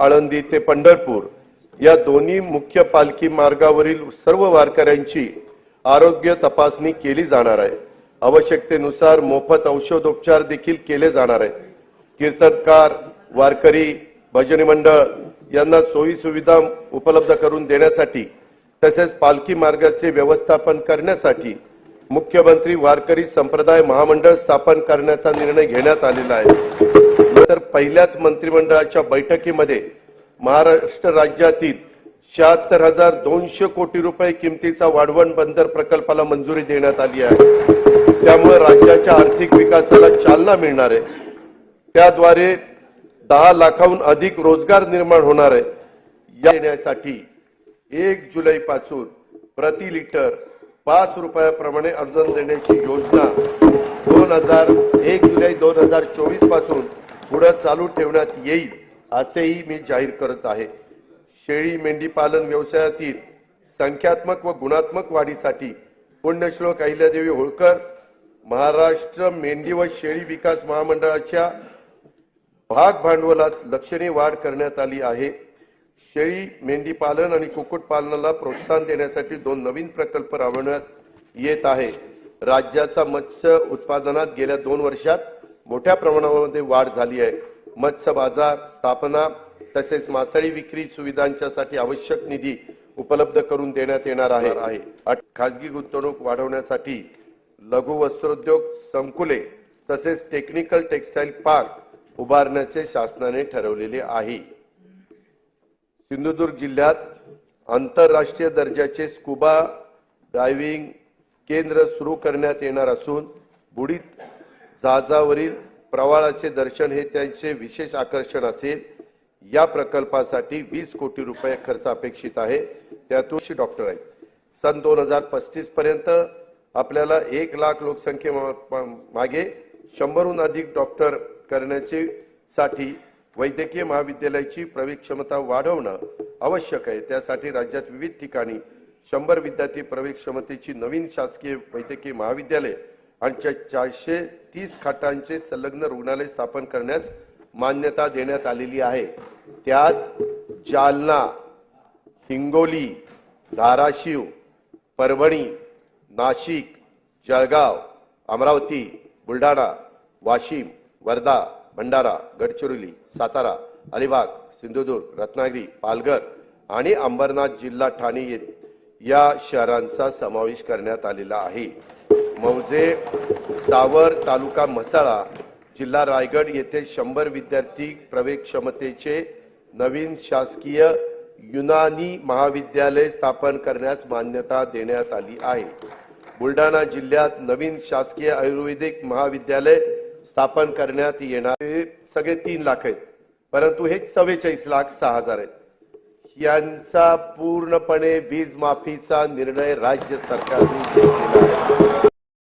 आळंदी ते पंढरपूर या दोन्ही मुख्य पालखी मार्गावरील सर्व वारकऱ्यांची आरोग्य तपासणी केली जाणार आहे. आवश्यकतेनुसार मोफत औषधोपचार देखील केले जाणार आहेत कीर्तनकार वारकरी भजनी मंडळ यांना सोयी सुविधा उपलब्ध करून देण्यासाठी तसेच पालखी मार्गाचे व्यवस्थापन करण्यासाठी मुख्यमंत्री वारकरी संप्रदाय महामंडळ स्थापन करण्याचा निर्णय घेण्यात आलेला आहे. तर पहिल्याच मंत्रिमंडळाच्या बैठकीमध्ये महाराष्ट्र राज्यातील शहात्तर हजार दोनशे कोटी रुपये किमतीचा वाढवण बंदर प्रकल्पाला मंजुरी देण्यात आली आहे. त्यामुळे राज्याच्या आर्थिक विकासाला चालना मिळणार आहे. त्याद्वारे दहा लाखाहून अधिक रोजगार निर्माण होणार आहे. या देण्यासाठी एक जुलै पासून प्रति लिटर पाच रुपयाप्रमाणे अनुदान देण्याची योजना दोन हजार एक जुलै दोन हजार चोवीसपासून पुढे चालू ठेवण्यात येईल असेही मी जाहीर करत आहे. शेळी मेंढी पालन व्यवसायातील संख्यात्मक व गुणात्मक वाढीसाठी पुण्यश्लोक अहिल्यादेवी होळकर महाराष्ट्र मेंढी व शेळी विकास महामंडळाच्या भाग भांडवलात लक्षणीय वाढ करण्यात आली आहे. शेळी मेंढी पालन आणि कुक्कुट पालनाला प्रोत्साहन देण्यासाठी दोन नवीन प्रकल्प राबवण्यात येत आहे. राज्याचा मत्स्य उत्पादनात गेल्या दोन वर्षात मोठ्या प्रमाणामध्ये वाढ झाली आहे. मत्स्य बाजार स्थापना तसेच मासळी विक्री सुविधांच्यासाठी आवश्यक निधी उपलब्ध करून देण्यात येणार आहे. खाजगी गुंतवणूक वाढवण्यासाठी लघु वस्त्रोद्योग संकुले तसेच टेक्निकल टेक्सटाईल पार्क उभारण्याचे शासनाने ठरवलेले आहे. सिंधुदुर्ग जिल्ह्यात आंतरराष्ट्रीय दर्जाचे स्कुबा डायव्हिंग केंद्र सुरू करण्यात येणार असून बुडीत जहाजावरील प्रवाळाचे दर्शन हे त्यांचे विशेष आकर्षण असेल. या प्रकल्पासाठी वीस कोटी रुपये खर्च अपेक्षित आहे. त्यातून डॉक्टर आहेत. सन दोन हजार पस्तीस पर्यंत आपल्याला एक लाख लोकसंख्ये मा- मागे शंभरहून अधिक डॉक्टर करण्याचे साठी वैद्यकीय महाविद्यालयाची प्रवेश क्षमता वाढवणं आवश्यक आहे. त्यासाठी राज्यात विविध ठिकाणी शंभर विद्यार्थी प्रवेश क्षमतेची नवीन शासकीय वैद्यकीय महाविद्यालय आणि चारशे तीस खाटांचे संलग्न रुग्णालय स्थापन करण्यास मान्यता देण्यात आलेली आहे. त्यात जालना हिंगोली धाराशिव परभणी नाशिक जळगाव अमरावती बुलढाणा वाशिम वर्धा भंडारा गडचिरोली सातारा अलिबाग सिंधुदुर्ग रत्नागिरी पालघर आणि अंबरनाथ जिल्हा ठाणे या शहरांचा समावेश करण्यात आलेला आहे. मौजे सावर तालुका म्हसाळा जिल्हा रायगड येथे शंभर विद्यार्थी प्रवेश क्षमतेचे नवीन शासकीय युनानी महाविद्यालय स्थापन करण्यास मान्यता देण्यात आली आहे. बुलढाणा जिल्ह्यात नवीन शासकीय आयुर्वेदिक महाविद्यालय स्थापन करण्यात येणार सगळे तीन लाख आहेत. परंतु हे चव्वेचाळीस लाख सहा हजार आहेत. यांचा पूर्णपणे वीज माफीचा निर्णय राज्य सरकारने घेतलेला